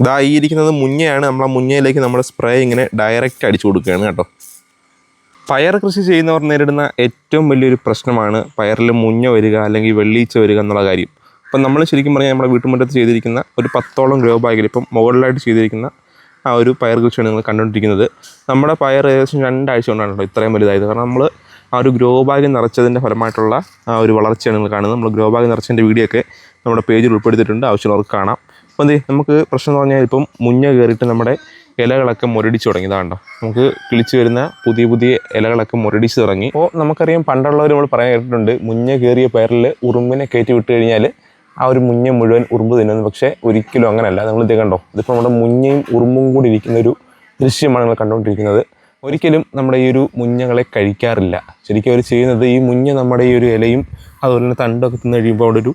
ഇതാ ഈ ഇരിക്കുന്നത് മുഞ്ഞയാണ്. നമ്മൾ ആ മുഞ്ഞയിലേക്ക് നമ്മൾ സ്പ്രേ ഇങ്ങനെ ഡയറക്റ്റ് അടിച്ചു കൊടുക്കുകയാണ് കേട്ടോ. പയർ കൃഷി ചെയ്യുന്നവർ നേരിടുന്ന ഏറ്റവും വലിയൊരു പ്രശ്നമാണ് പയറിൽ മുഞ്ഞ വരിക അല്ലെങ്കിൽ വെള്ളീച്ച വരിക എന്നുള്ള കാര്യം. അപ്പം നമ്മൾ ശരിക്കും പറഞ്ഞാൽ നമ്മുടെ വീട്ടുമുറ്റത്ത് ചെയ്തിരിക്കുന്ന ഒരു പത്തോളം ഗ്രോ ബാഗിൽ ഇപ്പം മുകളിലായിട്ട് ചെയ്തിരിക്കുന്ന ആ ഒരു പയർ കൃഷിയാണ് നിങ്ങൾ കണ്ടുകൊണ്ടിരിക്കുന്നത്. നമ്മുടെ പയർ ഏകദേശം രണ്ടാഴ്ച കൊണ്ടാണ് കേട്ടോ ഇത്രയും വലുതായത്. കാരണം നമ്മൾ ആ ഒരു ഗ്രോ ബാഗ് നിറച്ചതിന്റെ ഫലമായിട്ടുള്ള ആ ഒരു വളർച്ചയാണ് നിങ്ങൾ കാണുന്നത്. നമ്മൾ ഗ്രോ ബാഗ് നിറച്ചതിന്റെ വീഡിയോ ഒക്കെ നമ്മുടെ പേജിൽ ഉൾപ്പെടുത്തിയിട്ടുണ്ട്. ആവശ്യമുള്ളവർക്ക് കാണാം. അപ്പോൾ എന്ത്? നമുക്ക് പ്രശ്നം എന്ന് പറഞ്ഞാൽ ഇപ്പം മുഞ്ഞ കയറിയിട്ട് നമ്മുടെ ഇലകളൊക്കെ മുരടിച്ച് തുടങ്ങി. ഇതാണ്ടോ നമുക്ക് കിളിച്ച് വരുന്ന പുതിയ പുതിയ ഇലകളൊക്കെ മുരടിച്ച് തുടങ്ങി. അപ്പോൾ നമുക്കറിയാം പണ്ടുള്ളവർ നമ്മൾ പറയാൻ കേട്ടിട്ടുണ്ട് മുഞ്ഞ കയറിയ പയറിൽ ഉറുമ്പിനെ കയറ്റി വിട്ട് കഴിഞ്ഞാൽ ആ ഒരു മുഞ്ഞ മുഴുവൻ ഉറുമ്പ് തിന്നുന്നു. പക്ഷേ ഒരിക്കലും അങ്ങനെയല്ല നിങ്ങൾ ഇത് കണ്ടോ? ഇതിപ്പോൾ നമ്മുടെ മുഞ്ഞയും ഉറുമ്പും കൂടി ഇരിക്കുന്ന ഒരു ദൃശ്യമാണ് നിങ്ങൾ കണ്ടുകൊണ്ടിരിക്കുന്നത്. ഒരിക്കലും നമ്മുടെ ഈ ഒരു മുഞ്ഞകളെ കഴിക്കാറില്ല. ശരിക്കും അവർ ചെയ്യുന്നത് ഈ മുഞ്ഞ നമ്മുടെ ഈ ഒരു ഇലയും അതുപോലെ തന്നെ തണ്ടൊക്കെ തിന്ന് കഴിയുമ്പോൾ അവിടെ ഒരു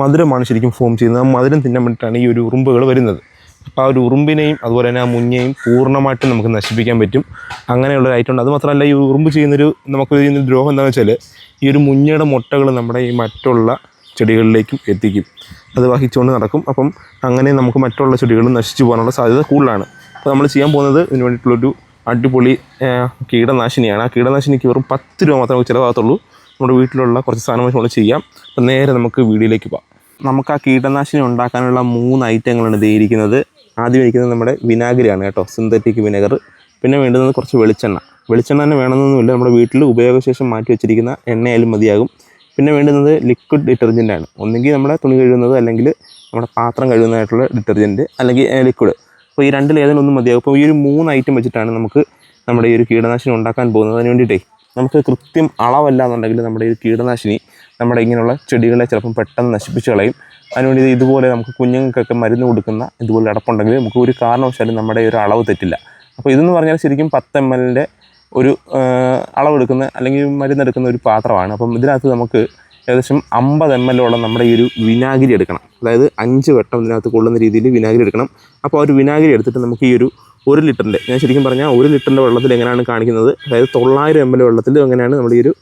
മധുരമാണ് ശരിക്കും ഫോം ചെയ്യുന്നത്. ആ മധുരം തിന്നാൻ വേണ്ടിയിട്ടാണ് ഈ ഒരു ഉറുമ്പുകൾ വരുന്നത്. അപ്പോൾ ആ ഒരു ഉറുമ്പിനെയും അതുപോലെ തന്നെ ആ മുഞ്ഞയും പൂർണമായിട്ടും നമുക്ക് നശിപ്പിക്കാൻ പറ്റും. അങ്ങനെയുള്ള ഒരു ഐറ്റം ഉണ്ട്. അത് മാത്രമല്ല ഈ ഉറുമ്പ് ചെയ്യുന്നൊരു നമുക്ക് ചെയ്യുന്ന ദ്രോഹം എന്താണെന്ന് വെച്ചാൽ ഈ ഒരു മുഞ്ഞയുടെ മുട്ടകൾ നമ്മുടെ ഈ മറ്റുള്ള ചെടികളിലേക്കും എത്തിക്കും. അത് വഹിച്ചുകൊണ്ട് നടക്കും. അപ്പം അങ്ങനെ നമുക്ക് മറ്റുള്ള ചെടികൾ നശിച്ചു പോകാനുള്ള സാധ്യത കൂടുതലാണ്. അപ്പോൾ നമ്മൾ ചെയ്യാൻ പോകുന്നത് ഇതിന് വേണ്ടിയിട്ടുള്ളൊരു അടിപൊളി കീടനാശിനിയാണ്. ആ കീടനാശിനിക്ക് വെറും പത്ത് രൂപ മാത്രമേ ചിലവാകത്തുള്ളൂ. നമ്മുടെ വീട്ടിലുള്ള കുറച്ച് സാധനം വെച്ച് നമ്മൾ ചെയ്യാം. അപ്പം നേരെ നമുക്ക് വീഡിയോയിലേക്ക് പോകാം നമുക്ക് ആ കീടനാശിനി ഉണ്ടാക്കാനുള്ള മൂന്ന് ഐറ്റങ്ങളാണ് ഇത് ആദ്യം ഇരിക്കുന്നത് നമ്മുടെ വിനാഗിരിയാണ് കേട്ടോ സിന്തറ്റിക് വിനെഗർ പിന്നെ വേണ്ടുന്നത് കുറച്ച് വെളിച്ചെണ്ണ. വെളിച്ചെണ്ണ തന്നെ വേണമെന്നൊന്നുമില്ല നമ്മുടെ വീട്ടിൽ ഉപയോഗശേഷം മാറ്റി വെച്ചിരിക്കുന്ന എണ്ണയായാലും മതിയാകും. പിന്നെ വേണ്ടുന്നത് ലിക്വിഡ് ഡിറ്റർജന്റ് ആണ്. ഒന്നുകിൽ നമ്മുടെ തുണി കഴുകുന്നത് അല്ലെങ്കിൽ നമ്മുടെ പാത്രം കഴുകുന്നതായിട്ടുള്ള ഡിറ്റർജന്റ് അല്ലെങ്കിൽ ലിക്വിഡ് അപ്പോൾ ഈ രണ്ടിൽ ഏതെങ്കിലും ഒന്നും മതിയാകും. അപ്പോൾ ഈ ഒരു മൂന്ന് ഐറ്റം വെച്ചിട്ടാണ് നമുക്ക് നമ്മുടെ ഈ ഒരു കീടനാശിനി ഉണ്ടാക്കാൻ പോകുന്നത്. അതിന് വേണ്ടിയിട്ടേ നമുക്ക് കൃത്യം അളവല്ല എന്നുണ്ടെങ്കിൽ നമ്മുടെ ഈ കീടനാശിനി നമ്മുടെ ഇങ്ങനെയുള്ള ചെടികളെ ചിലപ്പം പെട്ടെന്ന് നശിപ്പിച്ച് കളയും. അതിനുവേണ്ടി ഇത് ഇതുപോലെ നമുക്ക് കുഞ്ഞുങ്ങൾക്കൊക്കെ മരുന്ന് കൊടുക്കുന്ന ഇതുപോലെ അടപ്പുണ്ടെങ്കിൽ നമുക്ക് ഒരു കാരണവശാലും നമ്മുടെ ഒരു അളവ് തെറ്റില്ല. അപ്പോൾ ഇതെന്ന് പറഞ്ഞാൽ ശരിക്കും പത്ത് എം എല്ലിന്റെ ഒരു അളവെടുക്കുന്ന അല്ലെങ്കിൽ മരുന്നെടുക്കുന്ന ഒരു പാത്രമാണ്. അപ്പം ഇതിനകത്ത് നമുക്ക് ഏകദേശം അമ്പത് എം എല്ലോളം നമ്മുടെ ഈ ഒരു വിനാഗിരി എടുക്കണം. അതായത് അഞ്ച് വട്ടം ഇതിനകത്ത് കൊള്ളുന്ന രീതിയിൽ വിനാഗിരി എടുക്കണം. അപ്പോൾ ആ ഒരു വിനാഗിരി എടുത്തിട്ട് നമുക്ക് ഈ ഒരു ഒരു ലിറ്ററിന്റെ ഞാൻ ശരിക്കും പറഞ്ഞാൽ ഒരു ലിറ്ററിന്റെ വെള്ളത്തിൽ എങ്ങനെയാണ് കാണിക്കുന്നത്? അതായത് തൊള്ളായിരം എം എൽ വെള്ളത്തിൽ എങ്ങനെയാണ് നമ്മൾ ഈ ഒരു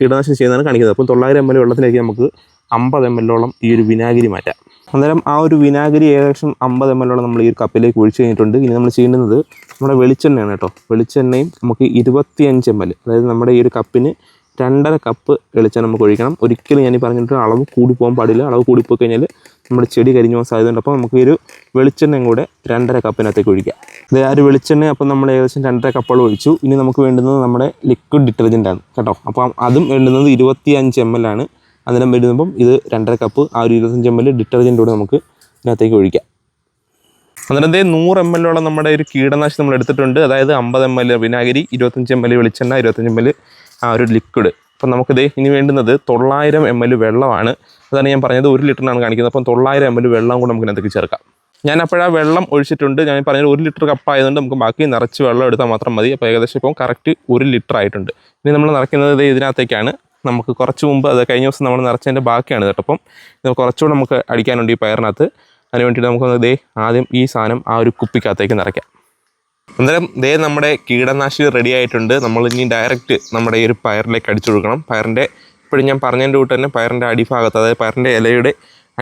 കീടനാശിനി ചെയ്യുന്നതാണ് കാണിക്കുന്നത്. അപ്പം തൊള്ളായിരം എം എൽ വെള്ളത്തിലേക്ക് നമുക്ക് അമ്പത് എം എല്ലോളം ഈ ഒരു വിനാഗിരി മാറ്റാം. അന്നേരം ആ ഒരു വിനാഗിരി ഏകദേശം അമ്പത് എം എല്ലോളം നമ്മൾ ഈ ഒരു കപ്പിലേക്ക് ഒഴിച്ച് കഴിഞ്ഞിട്ടുണ്ട്. ഇനി നമ്മൾ ചെയ്യേണ്ടുന്നത് നമ്മുടെ വെളിച്ചെണ്ണയാണ് കേട്ടോ. വെളിച്ചെണ്ണയും നമുക്ക് ഇരുപത്തിയഞ്ച് എം എൽ അതായത് നമ്മുടെ ഈ ഒരു കപ്പിന് രണ്ടര കപ്പ് വെളിച്ചെണ്ണ നമുക്ക് ഒഴിക്കണം. ഒരിക്കലും ഞാൻ പറഞ്ഞിട്ട് അളവ് കൂടി പോകാൻ പാടില്ല. അളവ് കൂടിപ്പോയി കഴിഞ്ഞാൽ നമ്മുടെ ചെടി കരിഞ്ഞു പോകാൻ സാധ്യതയുണ്ട്. അപ്പോൾ നമുക്ക് ഒരു വെളിച്ചെണ്ണയും കൂടെ രണ്ടര കപ്പിനകത്തേക്ക് ഒഴിക്കാം. ഇത് ആ ഒരു വെളിച്ചെണ്ണ അപ്പം നമ്മൾ ഏകദേശം രണ്ടര കപ്പോളം ഒഴിച്ചു. ഇനി നമുക്ക് വേണ്ടുന്നത് നമ്മുടെ ലിക്വിഡ് ഡിറ്റർജന്റ് ആണ് കേട്ടോ. അപ്പം അതും വേണ്ടുന്നത് ഇരുപത്തി അഞ്ച് എം എൽ ആണ്. അതിനെ വരുമ്പം ഇത് രണ്ടര കപ്പ് ആ ഒരു ഇരുപത്തഞ്ച് എം എൽ ഡിറ്റർജന്റ് കൂടെ നമുക്ക് ഇതിനകത്തേക്ക് ഒഴിക്കാം. അന്നേരം ദേ നൂറ് എം എല്ലോളം നമ്മുടെ ഒരു കീടനാശിനി നമ്മൾ എടുത്തിട്ടുണ്ട്. അതായത് അമ്പത് എം എൽ വിനാഗിരി ഇരുപത്തഞ്ച് എം എൽ വെളിച്ചെണ്ണ ഇരുപത്തഞ്ച് എം എൽ ആ ഒരു ലിക്വിഡ് അപ്പം നമുക്കിത് ഇനി വേണ്ടുന്നത് തൊള്ളായിരം എം എൽ വെള്ളമാണ്. അതാണ് ഞാൻ പറഞ്ഞത് ഒരു ലിറ്ററിനാണ് കാണിക്കുന്നത്. അപ്പം തൊള്ളായിരം എം എൽ വെള്ളം കൂടെ നമുക്ക് എന്തൊക്കെ ചേർക്കാം. ഞാൻ അപ്പോഴാ വെള്ളം ഒഴിച്ചിട്ടുണ്ട്. ഞാൻ പറഞ്ഞത് ഒരു ലിറ്റർ കപ്പ് ആയതുകൊണ്ട് നമുക്ക് ബാക്കി നിറച്ച് വെള്ളം എടുത്താൽ മാത്രം മതി. അപ്പോൾ ഏകദേശം ഇപ്പം കറക്റ്റ് ഒരു ലിറ്റർ ആയിട്ടുണ്ട്. ഇനി നമ്മൾ നിറയ്ക്കുന്നത് ഇതിനകത്തേക്കാണ്. നമുക്ക് കുറച്ച് മുമ്പ് അത് കഴിഞ്ഞ ദിവസം നമ്മൾ നിറച്ചതിന്റെ ബാക്കിയാണ് കേട്ടോ. അപ്പം ഇത് കുറച്ചുകൂടെ നമുക്ക് അടിക്കാനുണ്ട് ഈ പയറിനകത്ത്. അതിന് വേണ്ടിയിട്ട് നമുക്കൊന്ന് ദേ ആദ്യം ഈ സാധനം ആ ഒരു കുപ്പിക്കകത്തേക്ക് നിറയ്ക്കാം. അന്നേരം ദേ നമ്മുടെ കീടനാശിനി റെഡി ആയിട്ടുണ്ട്. നമ്മൾ ഇനി ഡയറക്റ്റ് നമ്മുടെ ഈ ഒരു പയറിലേക്ക് അടിച്ചു കൊടുക്കണം. പയറിന്റെ ഇപ്പോഴും ഞാൻ പറഞ്ഞതിന്റെ കൂട്ട് തന്നെ പയറിന്റെ അടിഭാഗത്ത് അതായത് പയറിന്റെ ഇലയുടെ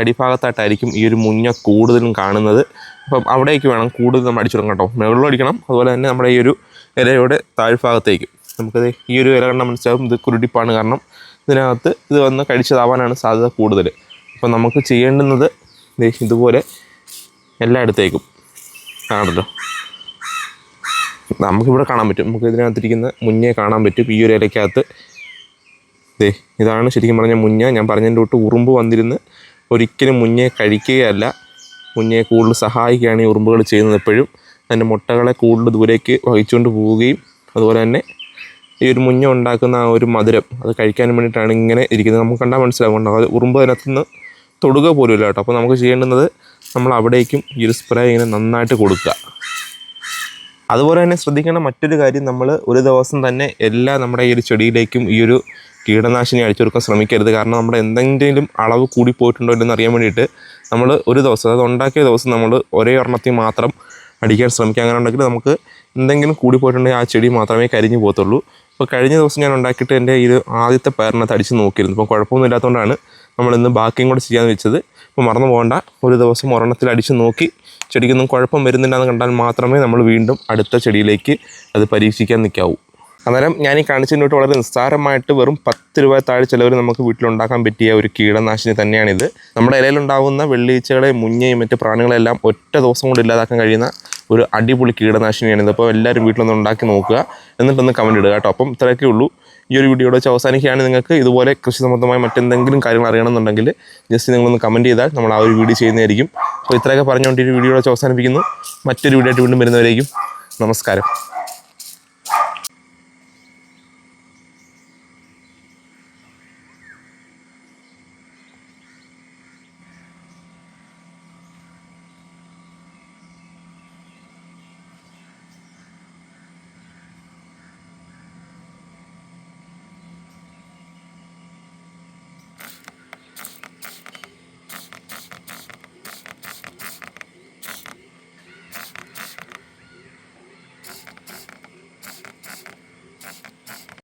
അടിഭാഗത്തായിട്ടായിരിക്കും ഈ ഒരു മുഞ്ഞ കൂടുതലും കാണുന്നത്. അപ്പം അവിടേക്ക് വേണം കൂടുതൽ നമ്മൾ അടിച്ചു കൊടുക്കണം കേട്ടോ. മുകളിലും അടിക്കണം. അതുപോലെ തന്നെ നമ്മുടെ ഈ ഒരു ഇലയുടെ താഴ്ഭാഗത്തേക്ക്. നമുക്കത് ഈ ഒരു ഇല കണ്ടാൽ മനസ്സിലാവും. ഇത് കുരുടിപ്പാണ് കാരണം ഇതിനകത്ത് ഇത് വന്ന് കഴിച്ചതാവാനാണ് സാധ്യത കൂടുതൽ. അപ്പം നമുക്ക് ചെയ്യേണ്ടുന്നത് ഇതുപോലെ എല്ലായിടത്തേക്കും. ആണല്ലോ. നമുക്കിവിടെ കാണാൻ പറ്റും. നമുക്ക് ഇതിനകത്തിരിക്കുന്ന മുന്നേ കാണാൻ പറ്റും. ഈ ഒരു ഇലയ്ക്കകത്ത്. ദേ ഇതാണ് ശരിക്കും പറഞ്ഞാൽ മുഞ്ഞ ഞാൻ പറഞ്ഞതിന്റെ തൊട്ട് ഉറുമ്പ് വന്നിരുന്ന് ഒരിക്കലും മുന്നെ കഴിക്കുകയല്ല. മുഞ്ഞയെ കൂടുതൽ സഹായിക്കുകയാണ് ഈ ഉറുമ്പുകൾ ചെയ്യുന്നത് എപ്പോഴും. അതിന്റെ മുട്ടകളെ കൂടുതൽ ദൂരേക്ക് വഹിച്ചുകൊണ്ട് പോവുകയും അതുപോലെ തന്നെ ഈ ഒരു മുഞ്ഞ ഉണ്ടാക്കുന്ന ആ ഒരു മധുരം അത് കഴിക്കാൻ വേണ്ടിയിട്ടാണ് ഇങ്ങനെ ഇരിക്കുന്നത്. നമുക്ക് കണ്ടാൽ മനസ്സിലാവും അത് ഉറുമ്പ് അതിനകത്തുനിന്ന് തൊടുക പോലുമില്ല കേട്ടോ. അപ്പോൾ നമുക്ക് ചെയ്യേണ്ടുന്നത് നമ്മൾ അവിടേക്കും ഈ ഒരു സ്പ്രേ ഇങ്ങനെ നന്നായിട്ട് കൊടുക്കുക. അതുപോലെ തന്നെ ശ്രദ്ധിക്കേണ്ട മറ്റൊരു കാര്യം നമ്മൾ ഒരു ദിവസം തന്നെ എല്ലാ നമ്മുടെ ഈ ഒരു ചെടിയിലേക്കും ഈ ഒരു കീടനാശിനി അടിച്ചു കൊടുക്കാൻ ശ്രമിക്കരുത്. കാരണം നമ്മുടെ എന്തെങ്കിലും അളവ് കൂടി പോയിട്ടുണ്ടോ എന്ന് അറിയാൻ വേണ്ടിയിട്ട് നമ്മൾ ഒരു ദിവസം അത് ഉണ്ടാക്കിയ ദിവസം നമ്മൾ ഒരേ ഒരെണ്ണത്തിൽ മാത്രം അടിക്കാൻ ശ്രമിക്കുക. അങ്ങനെ ഉണ്ടെങ്കിൽ നമുക്ക് എന്തെങ്കിലും കൂടി പോയിട്ടുണ്ടെങ്കിൽ ആ ചെടി മാത്രമേ കരിഞ്ഞു പോകത്തുള്ളൂ. അപ്പോൾ കഴിഞ്ഞ ദിവസം ഞാൻ ഉണ്ടാക്കിയിട്ട് എന്റെ ഒരു ആദ്യത്തെ പയറിനകത്ത് അടിച്ച് നോക്കിയിരുന്നു. അപ്പോൾ കുഴപ്പമൊന്നും ഇല്ലാത്തതുകൊണ്ടാണ് നമ്മൾ ബാക്കിയും കൂടെ ചെയ്യാമെന്ന് വെച്ചത്. അപ്പോൾ മറന്നു പോകണ്ട. ഒരു ദിവസം ഒരെണ്ണത്തിൽ അടിച്ച് നോക്കി ചെടിക്കൊന്നും കുഴപ്പം വരുന്നില്ലെന്ന് കണ്ടാൽ മാത്രമേ നമ്മൾ വീണ്ടും അടുത്ത ചെടിയിലേക്ക് അത് പരീക്ഷിക്കാൻ നിൽക്കാവൂ അന്നേരം ഞാൻ ഈ കാണിച്ചതിനോട്ട് വളരെ നിസ്സാരമായിട്ട് വെറും പത്ത് രൂപ താഴെ ചിലവർ നമുക്ക് വീട്ടിലുണ്ടാക്കാൻ പറ്റിയ ഒരു കീടനാശിനി തന്നെയാണിത്. നമ്മുടെ ഇലയിലുണ്ടാകുന്ന വെള്ളീച്ചകളെ മുഞ്ഞയും മറ്റ് പ്രാണികളെല്ലാം ഒറ്റ ദിവസം കൊണ്ട് ഇല്ലാതാക്കാൻ കഴിയുന്ന ഒരു അടിപൊളി കീടനാശിനിയാണ് അപ്പോൾ എല്ലാവരും വീട്ടിലൊന്ന് ഉണ്ടാക്കി നോക്കുക. എന്നിട്ടൊന്ന് കമന്റ് ഇടുക കേട്ടോ. അപ്പം ഇത്രയൊക്കെ ഉള്ളൂ. ഈ ഒരു വീഡിയോയുടെ വെച്ച് അവസാനിക്കുകയാണ് നിങ്ങൾക്ക്. ഇതുപോലെ കൃഷി സംബന്ധമായ മറ്റെന്തെങ്കിലും കാര്യങ്ങൾ അറിയണമെന്നുണ്ടെങ്കിൽ ജസ്റ്റ് നിങ്ങളൊന്ന് കമന്റ് ചെയ്താൽ നമ്മൾ ആ ഒരു വീഡിയോ ചെയ്യുന്നതായിരിക്കും. അപ്പോൾ ഇത്രയൊക്കെ പറഞ്ഞുകൊണ്ട് ഈ വീഡിയോ വെച്ച് അവസാനിപ്പിക്കുന്നു. മറ്റൊരു വീഡിയോ ആയിട്ട് വീണ്ടും വരുന്നവരേക്കും നമസ്കാരം.